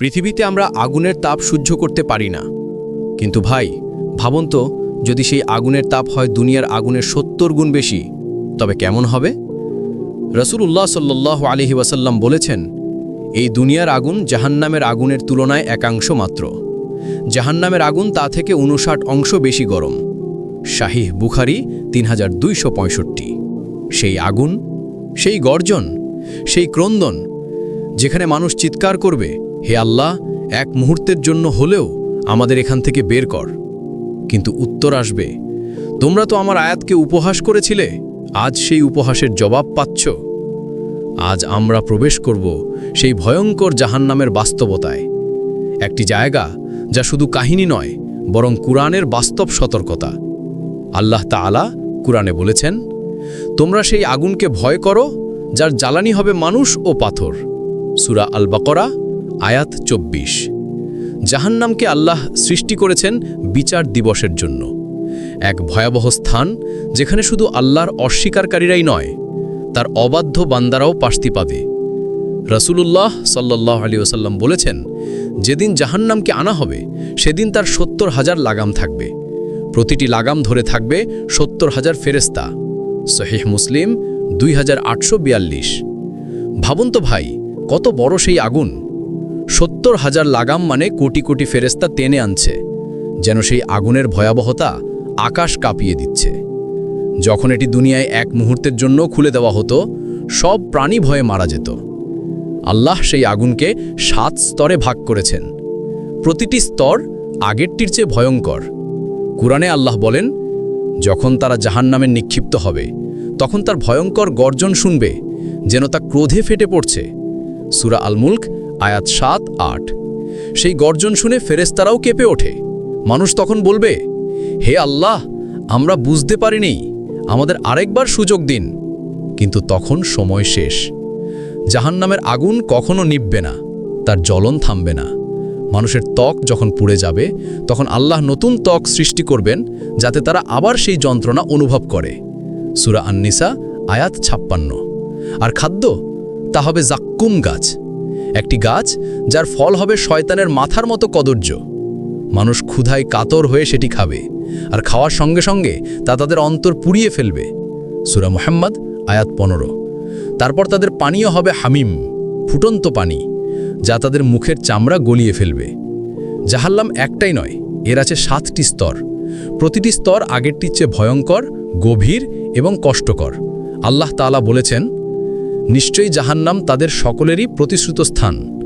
পৃথিবীতে আমরা আগুনের তাপ সহ্য করতে পারি না। কিন্তু ভাই, ভাবুন তো, যদি সেই আগুনের তাপ হয় দুনিয়ার আগুনের সত্তর গুণ বেশি, তবে কেমন হবে? রসুল্লাহ সাল্লাহ আলহি ওয়াসাল্লাম বলেছেন, এই দুনিয়ার আগুন জাহান্নামের আগুনের তুলনায় একাংশ মাত্র। জাহান্নামের আগুন তা থেকে উনষাট অংশ বেশি গরম। শাহিহ বুখারি তিন হাজার দুইশো পঁয়ষট্টি। সেই আগুন, সেই গর্জন, সেই ক্রন্দন, যেখানে মানুষ চিৎকার করবে হে আল্লাহ, এক মুহূর্তের জন্য হলেও আমাদের এখান থেকে বের কর। কিন্তু উত্তর আসবে, তোমরা তো আমার আয়াতকে উপহাস করেছিলে, আজ সেই উপহাসের জবাব পাচ্ছ। আজ আমরা প্রবেশ করব সেই ভয়ঙ্কর জাহান্নামের বাস্তবতায়। একটি জায়গা যা শুধু কাহিনী নয়, বরং কুরআনের বাস্তব সতর্কতা। আল্লাহ তাআলা কুরআনে বলেছেন, তোমরা সেই আগুনকে ভয় করো, যার জ্বালানি হবে মানুষ ও পাথর। সুরা আল বাকরা আয়াত চব্বিশ। জাহান্নামকে আল্লাহ সৃষ্টি করেছেন বিচার দিবসের জন্য। এক ভয়াবহ স্থান যেখানে শুধু আল্লাহর অস্বীকারীরাই নয়, তার অবাধ্য বান্দারাও পাশতি পাবে। রসুলুল্লাহ সাল্লাহ আলী ওসাল্লাম বলেছেন, যেদিন জাহান্নামকে আনা হবে, সেদিন তার সত্তর হাজার লাগাম থাকবে। প্রতিটি লাগাম ধরে থাকবে সত্তর হাজার ফেরেস্তা সহিহ মুসলিম দুই হাজার আটশো বিয়াল্লিশ। ভাবুন তো ভাই, কত বড় সেই আগুন। সত্তর হাজার লাগাম মানে কোটি কোটি ফেরেস্তা টেনে আনছে, যেন সেই আগুনের ভয়াবহতা আকাশ কাঁপিয়ে দিচ্ছে। যখন এটি দুনিয়ায় এক মুহূর্তের জন্য খুলে দেওয়া হতো, সব প্রাণী ভয়ে মারা যেত। আল্লাহ সেই আগুনকে সাত স্তরে ভাগ করেছেন। প্রতিটি স্তর আগেরটির চেয়ে ভয়ঙ্কর। কুরআনে আল্লাহ বলেন, যখন তারা জাহান্নামে নিক্ষিপ্ত হবে, তখন তার ভয়ঙ্কর গর্জন শুনবে, যেন তা ক্রোধে ফেটে পড়ছে। সুরা আলমুল্ক আয়াত সাত, আট। সেই গর্জন শুনে ফেরেস্তারাও কেঁপে ওঠে। মানুষ তখন বলবে, হে আল্লাহ, আমরা বুঝতে পারিনি, আমাদের আরেকবার সুযোগ দিন। কিন্তু তখন সময় শেষ। জাহান্নামের আগুন কখনো নিববে না, তার জ্বলন থামবে না। মানুষের ত্বক যখন পুড়ে যাবে, তখন আল্লাহ নতুন ত্বক সৃষ্টি করবেন, যাতে তারা আবার সেই যন্ত্রণা অনুভব করে। সুরা আন্নিসা, আয়াত ছাপ্পান্ন। আর খাদ্য? তা হবে জাক্কুম গাছ। একটি গাছ যার ফল হবে শয়তানের মাথার মতো কদর্য মানুষ ক্ষুধায় কাতর হয়ে সেটি খাবে আর খাওয়ার সঙ্গে সঙ্গে তা তাদের অন্তর পুড়িয়ে ফেলবে। সুরা মোহাম্মদ, আয়াত পনেরো। তারপর তাদের পানীয় হবে হামিম, ফুটন্ত পানি, যা তাদের মুখের চামড়া গলিয়ে ফেলবে। জাহাল্লাম একটাই নয়, এর আছে সাতটি স্তর। প্রতিটি স্তর আগেরটির চেয়ে ভয়ঙ্কর, গভীর এবং কষ্টকর। আল্লাহ তাআলা বলেছেন নিশ্চয়ই জাহান্নাম তাদের সকলেরই প্রতিশ্রুত স্থান।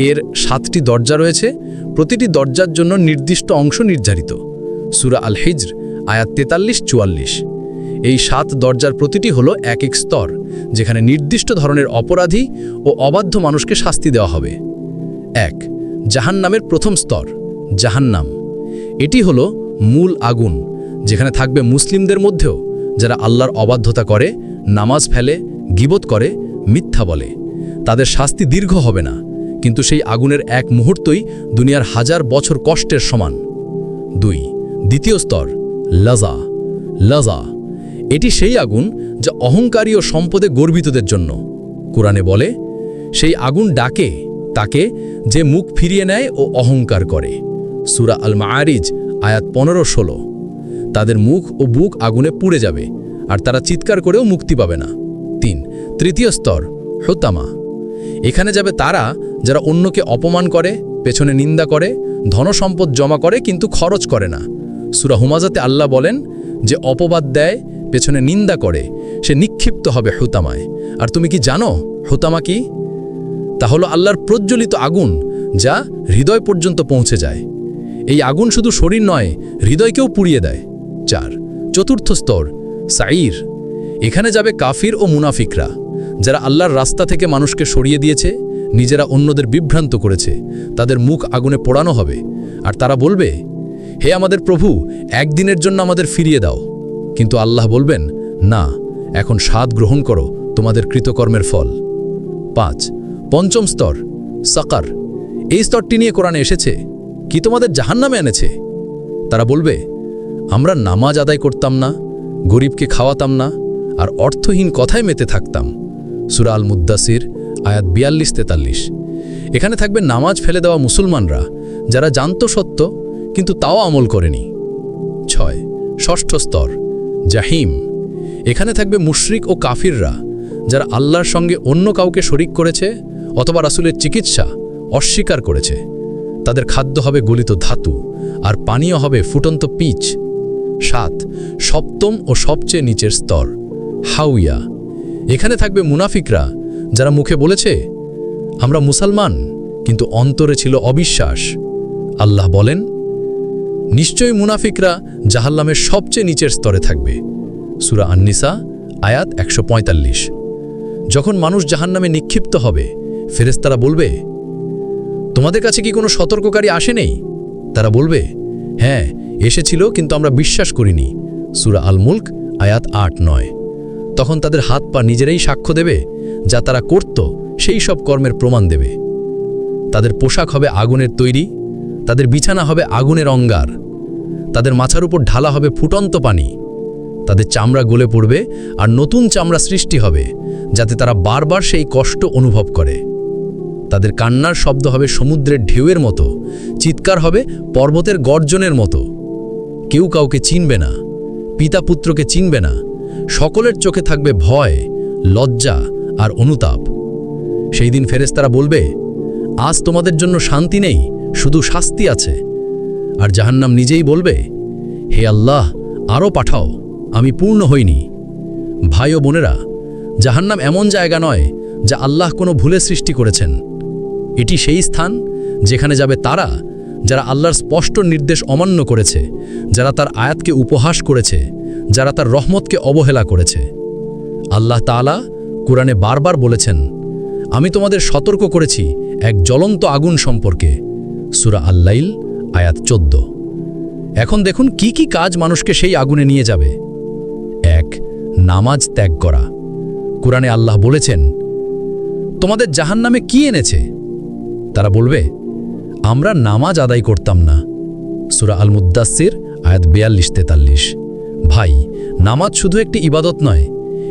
এর সাতটি দরজা রয়েছে, প্রতিটি দরজার জন্য নির্দিষ্ট অংশ নির্ধারিত। সুরা আল হিজর আয়াত তেতাল্লিশ, চুয়াল্লিশ। এই সাত দরজার প্রতিটি হলো এক এক স্তর, যেখানে নির্দিষ্ট ধরনের অপরাধী ও অবাধ্য মানুষকে শাস্তি দেওয়া হবে। এক, জাহান্নামের প্রথম স্তর, জাহান্নাম। এটি হলো মূল আগুন, যেখানে থাকবে মুসলিমদের মধ্যেও, যারা আল্লাহর অবাধ্যতা করে, নামাজ ফেলে গিবত করে, মিথ্যা বলে। তাদের শাস্তি দীর্ঘ হবে না, কিন্তু সেই আগুনের এক মুহূর্তই দুনিয়ার হাজার বছর কষ্টের সমান। দুই, দ্বিতীয় স্তর, লাজা। লাজা, এটি সেই আগুন যা অহংকারী ও সম্পদে গর্বিতদের জন্য। কোরআনে বলে, সেই আগুন ডাকে, তাকে যে মুখ ফিরিয়ে নেয় ও অহংকার করে। সুরা আল মাআরিজ আয়াত পনেরো ষোলো। তাদের মুখ ও বুক আগুনে পুড়ে যাবে, আর তারা চিৎকার করেও মুক্তি পাবে না। তৃতীয় স্তর, হোতামা। এখানে যাবে তারা যারা অন্যকে অপমান করে, পেছনে নিন্দা করে, ধনসম্পদ জমা করে কিন্তু খরচ করে না। সুরা হুমাজাতে আল্লাহ বলেন যে অপবাদ দেয়, পেছনে নিন্দা করে, সে নিক্ষিপ্ত হবে হুতামায়। আর তুমি কি জানো হুতামা কি? তা হলো আল্লাহর প্রজ্বলিত আগুন যা হৃদয় পর্যন্ত পৌঁছে যায়। এই আগুন শুধু শরীর নয়, হৃদয়কেও পুড়িয়ে দেয়। চার, চতুর্থ স্তর সাইর এখানে যাবে কাফির ও মুনাফিকরা। যারা আল্লাহর রাস্তা থেকে মানুষকে সরিয়ে দিয়েছে, নিজেরা অন্যদের বিভ্রান্ত করেছে, তাদের মুখ আগুনে পোড়ানো হবে। আর তারা বলবে, হে আমাদের প্রভু, একদিনের জন্য আমাদের ফিরিয়ে দাও। কিন্তু আল্লাহ বলবেন, না, এখন স্বাদ গ্রহণ করো, তোমাদের কৃতকর্মের ফল। পাঁচ, পঞ্চম স্তর, সাকার। এই স্তরটি নিয়ে কোরআনে এসেছে, কি তোমাদের জাহান্নামে এনেছে? তারা বলবে, আমরা নামাজ আদায় করতাম না, গরিবকে খাওয়াতাম না, আর অর্থহীন কথায় মেতে থাকতাম। সুরা আল মুদ্দাসির আয়াত বিয়াল্লিশ তেতাল্লিশ। এখানে থাকবে নামাজ ফেলে দেওয়া মুসলমানরা, যারা জানত সত্য, কিন্তু তাও আমল করেনি। ছয়, ষষ্ঠ স্তর, জাহিম। এখানে থাকবে মুশরিক ও কাফিররা, যারা আল্লাহর সঙ্গে অন্য কাউকে শরিক করেছে অথবা রাসুলের চিকিৎসা অস্বীকার করেছে। তাদের খাদ্য হবে গলিত ধাতু আর পানীয় হবে ফুটন্ত পিচ। সাত, সপ্তম ও সবচেয়ে নিচের স্তর হাউইয়া এখানে থাকবে মুনাফিকরা, যারা মুখে বলেছে, আমরা মুসলমান, কিন্তু অন্তরে ছিল অবিশ্বাস। আল্লাহ বলেন, নিশ্চয়ই মুনাফিকরা জাহাল্লামের সবচেয়ে নিচের স্তরে থাকবে। সুরা আন্নিসা, আয়াত একশো পঁয়তাল্লিশ। যখন মানুষ জাহান্নামে নিক্ষিপ্ত হবে ফেরেস্তারা বলবে, তোমাদের কাছে কি কোনো সতর্ককারী আসে নেই? তারা বলবে হ্যাঁ এসেছিল, কিন্তু আমরা বিশ্বাস করিনি। সুরা আল মুল্ক আয়াত আট নয়। তখন তাদের হাত পা নিজেরাই সাক্ষ্য দেবে যা তারা করত, সেই সব কর্মের প্রমাণ দেবে। তাদের পোশাক হবে আগুনের তৈরি, তাদের বিছানা হবে আগুনের অঙ্গার, তাদের মাথার উপর ঢালা হবে ফুটন্ত পানি, তাদের চামড়া গলে পড়বে আর নতুন চামড়া সৃষ্টি হবে, যাতে তারা বারবার সেই কষ্ট অনুভব করে। তাদের কান্নার শব্দ হবে সমুদ্রের ঢেউয়ের মতো, চিৎকার হবে পর্বতের গর্জনের মতো। কেউ কাউকে চিনবে না, পিতা পুত্রকে চিনবে না সকলের চোখে থাকবে ভয়, লজ্জা আর অনুতাপ। সেই দিন ফেরেস্তারা বলবে, আজ তোমাদের জন্য শান্তি নেই, শুধু শাস্তি আছে। আর জাহান্নাম নিজেই বলবে, হে আল্লাহ আরও পাঠাও, আমি পূর্ণ হইনি। ভাই ও বোনেরা, জাহান্নাম এমন জায়গা নয় যা আল্লাহ কোনো ভুলে সৃষ্টি করেছেন। এটি সেই স্থান যেখানে যাবে তারা যারা আল্লাহর স্পষ্ট নির্দেশ অমান্য করেছে, যারা তার আয়াতকে উপহাস করেছে। যারা তার রহমতকে অবহেলা করেছে। আল্লাহ তাআলা কোরআনে বারবার বলেছেন, আমি তোমাদের সতর্ক করেছি এক জ্বলন্ত আগুন সম্পর্কে। সুরা আল্লাইল, আয়াত চোদ্দ। এখন দেখুন কি কি কাজ মানুষকে সেই আগুনে নিয়ে যাবে। এক, নামাজ ত্যাগ করা। কোরআনে আল্লাহ বলেছেন, তোমাদের জাহান্নামে কি এনেছে? তারা বলবে, আমরা নামাজ আদায় করতাম না। সুরা আল আয়াত বেয়াল্লিশ তেতাল্লিশ। ভাই, নামাজ শুধু একটি ইবাদত নয়,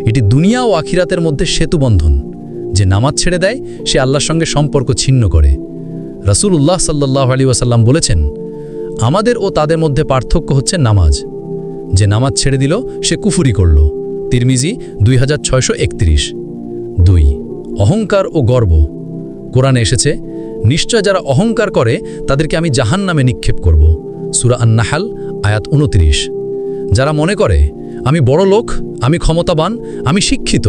এটি দুনিয়া ও আখিরাতের মধ্যে সেতুবন্ধন যে নামাজ ছেড়ে দেয়, সে আল্লাহর সঙ্গে সম্পর্ক ছিন্ন করে। রসুল্লাহ সাল্লাহ আলী ওয়াসাল্লাম বলেছেন, আমাদের ও তাদের মধ্যে পার্থক্য হচ্ছে নামাজ। যে নামাজ ছেড়ে দিল, সে কুফুরি করল। তিরমিজি দুই হাজার ছয়শো একত্রিশ। দুই, অহংকার ও গর্ব। কোরআনে এসেছে, নিশ্চয় যারা অহংকার করে, তাদেরকে আমি জাহান নামে নিক্ষেপ করব। সুরা আন্নাহাল, আয়াত উনত্রিশ। যারা মনে করে, আমি বড় লোক, আমি ক্ষমতাবান, আমি শিক্ষিত,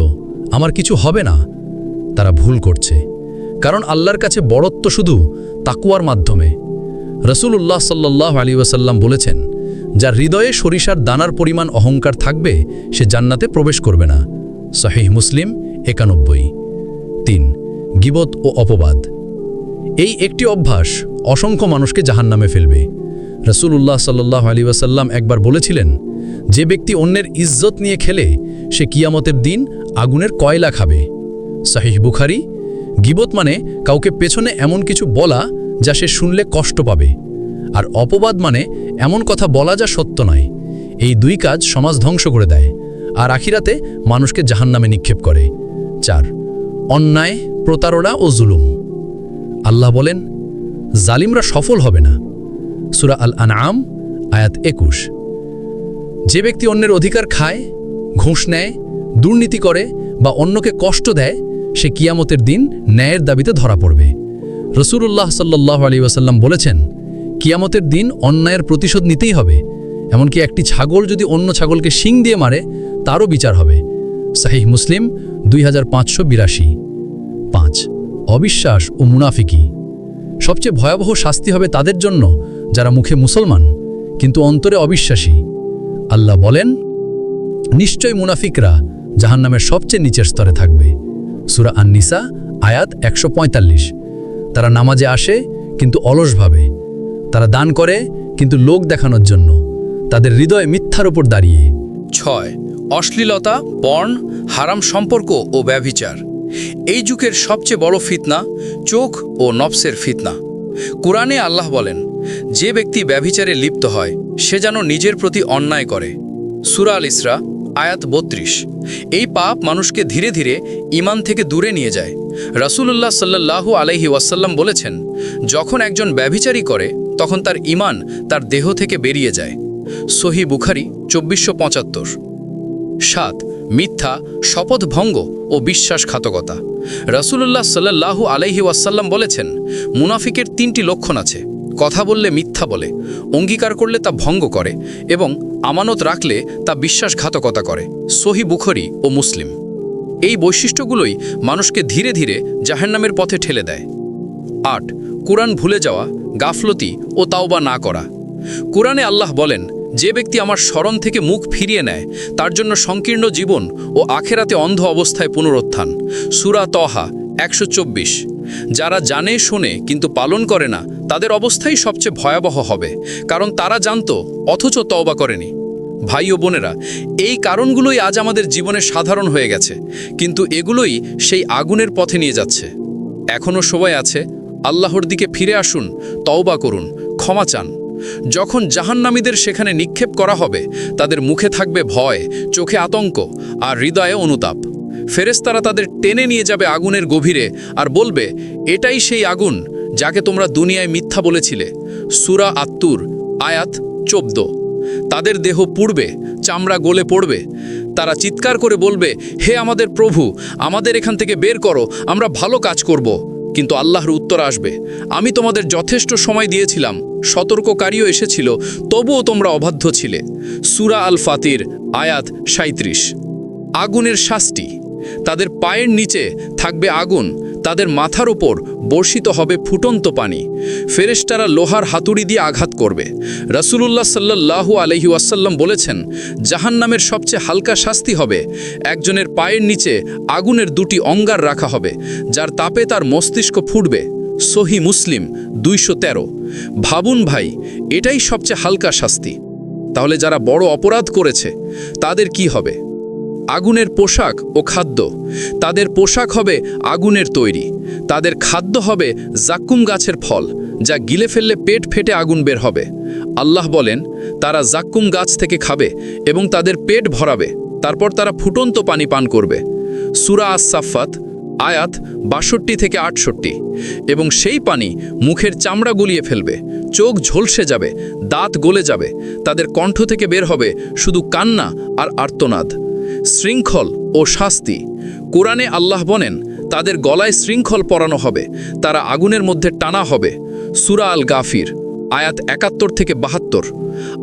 আমার কিছু হবে না, তারা ভুল করছে। কারণ আল্লাহর কাছে বড়ত্ব শুধু তাকুয়ার মাধ্যমে। রসুল্লাহ সাল্লাহ আলী ওয়াসাল্লাম বলেছেন, যার হৃদয়ে সরিষার দানার পরিমাণ অহংকার থাকবে, সে জান্নাতে প্রবেশ করবে না। সহিহ মুসলিম একানব্বই। তিন, গিবত ও অপবাদ। এই একটি অভ্যাস অসংখ্য মানুষকে জাহান্নামে ফেলবে। রসুল্লাহ সাল্লাহ আলী ওয়াসাল্লাম একবার বলেছিলেন যে ব্যক্তি অন্যের ইজ্জত নিয়ে খেলে, সে কিয়ামতের দিন আগুনের কয়লা খাবে। সাহিহ বুখারি, গিবত মানে কাউকে পেছনে এমন কিছু বলা যা সে শুনলে কষ্ট পাবে, আর অপবাদ মানে এমন কথা বলা যা সত্য নয়। এই দুই কাজ সমাজ ধ্বংস করে দেয়, আর আখিরাতে মানুষকে জাহান্নামে নিক্ষেপ করে। চার, অন্যায়, প্রতারণা ও জুলুম। আল্লাহ বলেন, জালিমরা সফল হবে না। সুরা আল আনআম আয়াত একুশ। যে ব্যক্তি অন্যের অধিকার খায়, ঘুষ নেয়, দুর্নীতি করে বা অন্যকে কষ্ট দেয়, সে কিয়ামতের দিন ন্যায়ের দাবিতে ধরা পড়বে। রসুল্লাহ সাল্লাহ আলী ওয়াসাল্লাম বলেছেন, কিয়ামতের দিন অন্যায়ের প্রতিশোধ নিতেই হবে। এমনকি একটি ছাগল যদি অন্য ছাগলকে শিং দিয়ে মারে, তারও বিচার হবে। সাহিহ মুসলিম দুই হাজার পাঁচশো বিরাশি। পাঁচ, অবিশ্বাস ও মুনাফিকি। সবচেয়ে ভয়াবহ শাস্তি হবে তাদের জন্য যারা মুখে মুসলমান, কিন্তু অন্তরে অবিশ্বাসী। আল্লাহ বলেন, নিশ্চয় মুনাফিকরা জাহান্নামের সবচেয়ে নিচের স্তরে থাকবে। সুরা আন্নিসা, আয়াত একশো পঁয়তাল্লিশ। তারা নামাজে আসে, কিন্তু অলসভাবে তারা দান করে, কিন্তু লোক দেখানোর জন্য। তাদের হৃদয় মিথ্যার উপর দাঁড়িয়ে। ছয়, অশ্লীলতা, পর্ন, হারাম সম্পর্ক ও ব্যভিচার। এই যুগের সবচেয়ে বড় ফিতনা চোখ ও নফসের ফিতনা। কোরআনে আল্লাহ বলেন যে ব্যক্তি ব্যভিচারে লিপ্ত হয়, সে যেন নিজের প্রতি অন্যায় করে। সুরা আল ইসরা, আয়াত বত্রিশ। এই পাপ মানুষকে ধীরে ধীরে ইমান থেকে দূরে নিয়ে যায়। রাসূলুল্লাহ সাল্লাল্লাহু আলাইহি ওয়াসাল্লাম বলেছেন, যখন একজন ব্যভিচারী করে, তখন তার ইমান তার দেহ থেকে বেরিয়ে যায়। সহি বুখারি, চব্বিশশো পঁচাত্তর। সাত, মিথ্যা শপথ ভঙ্গ ও বিশ্বাসঘাতকতা। রাসূলুল্লাহ সাল্লাল্লাহু আলাইহি ওয়াসাল্লাম বলেছেন, মুনাফিকের তিনটি লক্ষণ আছে। কথা বললে মিথ্যা বলে, অঙ্গীকার করলে তা ভঙ্গ করে এবং আমানত রাখলে তা বিশ্বাসঘাতকতা করে, সহি বুখরি ও মুসলিম। এই বৈশিষ্ট্যগুলোই মানুষকে ধীরে ধীরে জাহান্নামের পথে ঠেলে দেয়। আট, কোরআন ভুলে যাওয়া, গাফলতি ও তাওবা না করা। কোরআনে আল্লাহ বলেন, যে ব্যক্তি আমার স্মরণ থেকে মুখ ফিরিয়ে নেয়, তার জন্য সংকীর্ণ জীবন ও আখেরাতে অন্ধ অবস্থায় পুনরুত্থান। সুরা তহা একশো চব্বিশ। যারা জানে, শোনে, কিন্তু পালন করে না তাদের অবস্থাই সবচেয়ে ভয়াবহ হবে, কারণ তারা জানত, অথচ তওবা করেনি। ভাই ও বোনেরা, এই কারণগুলোই আজ আমাদের জীবনে সাধারণ হয়ে গেছে, কিন্তু এগুলোই সেই আগুনের পথে নিয়ে যাচ্ছে। এখনও সময় আছে, আল্লাহর দিকে ফিরে আসুন, তওবা করুন, ক্ষমা চান। যখন জাহান্নামীদের সেখানে নিক্ষেপ করা হবে, তাদের মুখে থাকবে ভয়, চোখে আতঙ্ক আর হৃদয়ে অনুতাপ। ফেরেস্তারা তাদের টেনে নিয়ে যাবে আগুনের গভীরে আর বলবে, এটাই সেই আগুন যাকে তোমরা দুনিয়ায় মিথ্যা বলেছিলে, সুরা আত্তুর, আয়াত চোদ্দ। তাদের দেহ পুড়বে, চামড়া গলে পড়বে। তারা চিৎকার করে বলবে, হে আমাদের প্রভু, আমাদের এখান থেকে বের করো, আমরা ভালো কাজ করব। কিন্তু আল্লাহর উত্তর আসবে, আমি তোমাদের যথেষ্ট সময় দিয়েছিলাম, সতর্ককারীও এসেছিল, তবুও তোমরা অবাধ্য ছিলে। সুরা আল ফাতির আয়াত সাঁত্রিশ আগুনের শাস্তি, তাদের পায়ের নিচে থাকবে আগুন তাদের মাথার ওপর বর্ষিত হবে ফুটন্ত পানি। ফেরেশতারা লোহার হাতুড়ি দিয়ে আঘাত করবে। রাসূলুল্লাহ সাল্লাল্লাহু আলহি ওয়াসাল্লাম বলেছেন, জাহান্নামের সবচেয়ে হালকা শাস্তি হবে একজনের পায়ের নিচে আগুনের দুটি অঙ্গার রাখা হবে, যার তাপে তার মস্তিষ্ক ফুটবে। সহি মুসলিম দুইশো তেরো। ভাবুন ভাই, এটাই সবচেয়ে হালকা শাস্তি। তাহলে যারা বড় অপরাধ করেছে, তাদের কি হবে? আগুনের পোশাক ও খাদ্য। তাদের পোশাক হবে আগুনের তৈরি। তাদের খাদ্য হবে জাক্কুম গাছের ফল, যা গিলে ফেললে পেট ফেটে আগুন বের হবে। আল্লাহ বলেন, তারা জাক্কুম গাছ থেকে খাবে এবং তাদের পেট ভরাবে। তারপর তারা ফুটন্ত পানি পান করবে। সুরা আস সাফাত আয়াত বাষট্টি থেকে আটষট্টি। এবং সেই পানি মুখের চামড়া গুলিয়ে ফেলবে, চোখ ঝলসে যাবে, দাঁত গলে যাবে, তাদের কণ্ঠ থেকে বের হবে শুধু কান্না আর আর্তনাদ। শৃঙ্খল ও শাস্তি। কোরআনে আল্লাহ বলেন, তাদের গলায় শৃঙ্খল পরানো হবে, তারা আগুনের মধ্যে টানা হবে। সুরা আল গাফির আয়াত একাত্তর থেকে বাহাত্তর।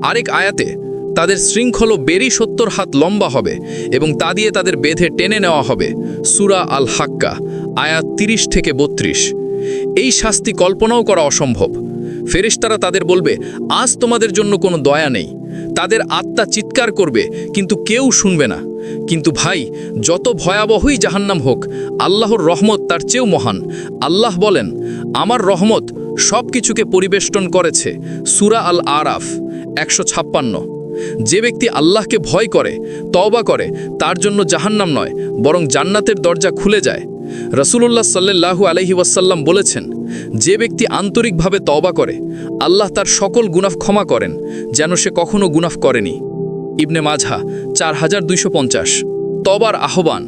আরেক আয়াতে, তাদের শৃঙ্খল বেরি সত্তর হাত লম্বা হবে এবং তা দিয়ে তাদের বেঁধে টেনে নেওয়া হবে। সুরা আল হাক্কা আয়াত তিরিশ থেকে বত্রিশ। এই শাস্তি কল্পনাও করা অসম্ভব। ফেরেশতারা তাদের বলবে, আজ তোমাদের জন্য কোনো দয়া নেই। তাদের আত্মা চিৎকার করবে, কিন্তু কেউ শুনবে না। কিন্তু ভাই, যত ভয়াবহই জাহান্নাম হোক, আল্লাহর রহমত তার চেয়েও মহান। আল্লাহ বলেন, আমার রহমত সব কিছুকে পরিবেষ্টন করেছে। সুরা আল আরাফ একশো ছাপ্পান্ন। যে ব্যক্তি আল্লাহকে ভয় করে, তওবা করে, তার জন্য জাহান্নাম নয়, বরং জান্নাতের দরজা খুলে যায়। রসুল্লাহ সাল্লাহু আলহি ওয়াসাল্লাম বলেছেন, যে ব্যক্তি আন্তরিকভাবে তওবা করে, আল্লাহ তার সকল গুনাফ ক্ষমা করেন, যেন সে কখনো গুনাফ করেনি। ইবনে মাঝা চার হাজার দুইশো পঞ্চাশ। তবার আহ্বান,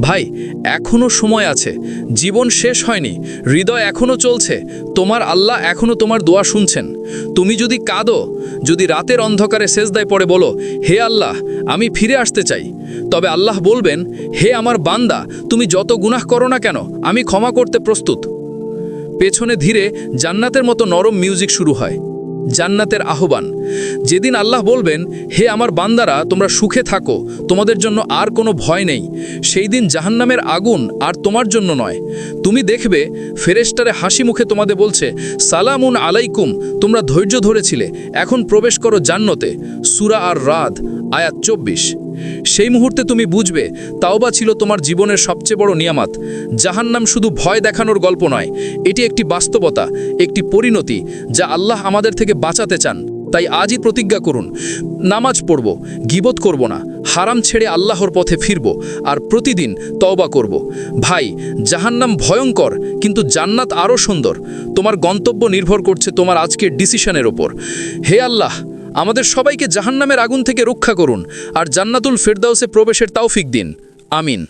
ভাই এখনও সময় আছে, জীবন শেষ হয়নি, হৃদয় এখনও চলছে, তোমার আল্লাহ এখনও তোমার দোয়া শুনছেন। তুমি যদি কাঁদো, যদি রাতের অন্ধকারে সেজদায় পড়ে বলো, হে আল্লাহ, আমি ফিরে আসতে চাই তবে আল্লাহ বলবেন, হে আমার বান্দা, তুমি যত গুনাহ করো না কেন, আমি ক্ষমা করতে প্রস্তুত পেছনে ধীরে জান্নাতের মতো নরম মিউজিক শুরু হয়। জান্নাতের আহ্বান। যেদিন আল্লাহ বলবেন, হে আমার বান্দারা, তোমরা সুখে থাকো, তোমাদের জন্য আর কোনো ভয় নেই। সেই দিন জাহান্নামের আগুন আর তোমার জন্য নয়। তুমি দেখবে ফেরেস্টারে হাসি মুখে তোমাদের বলছে, সালামুন আলাইকুম, তোমরা ধৈর্য ধরেছিলে, এখন প্রবেশ করো জান্নতে। সুরা আর রাদ আয়াত চব্বিশ। সেই মুহূর্তে তুমি বুঝবে, তাওবা ছিল তোমার জীবনের সবচেয়ে বড় নিয়ামাত। জাহান্নাম শুধু ভয় দেখানোর গল্প নয়, এটি একটি বাস্তবতা, একটি পরিণতি, যা আল্লাহ আমাদের থেকে বাঁচাতে চান। তাই আজই প্রতিজ্ঞা করুন, নামাজ পড়ব, গিবত করব না, হারাম ছেড়ে আল্লাহর পথে ফিরব, আর প্রতিদিন তওবা করব। ভাই, জাহান্নাম ভয়ঙ্কর, কিন্তু জান্নাত আরও সুন্দর। তোমার গন্তব্য নির্ভর করছে তোমার আজকের ডিসিশনের ওপর। হে আল্লাহ আমাদের সবাইকে জাহান্নামের আগুন থেকে রক্ষা করুন আর জান্নাতুল ফেরদাউসে প্রবেশের তাওফিক দিন। আমিন।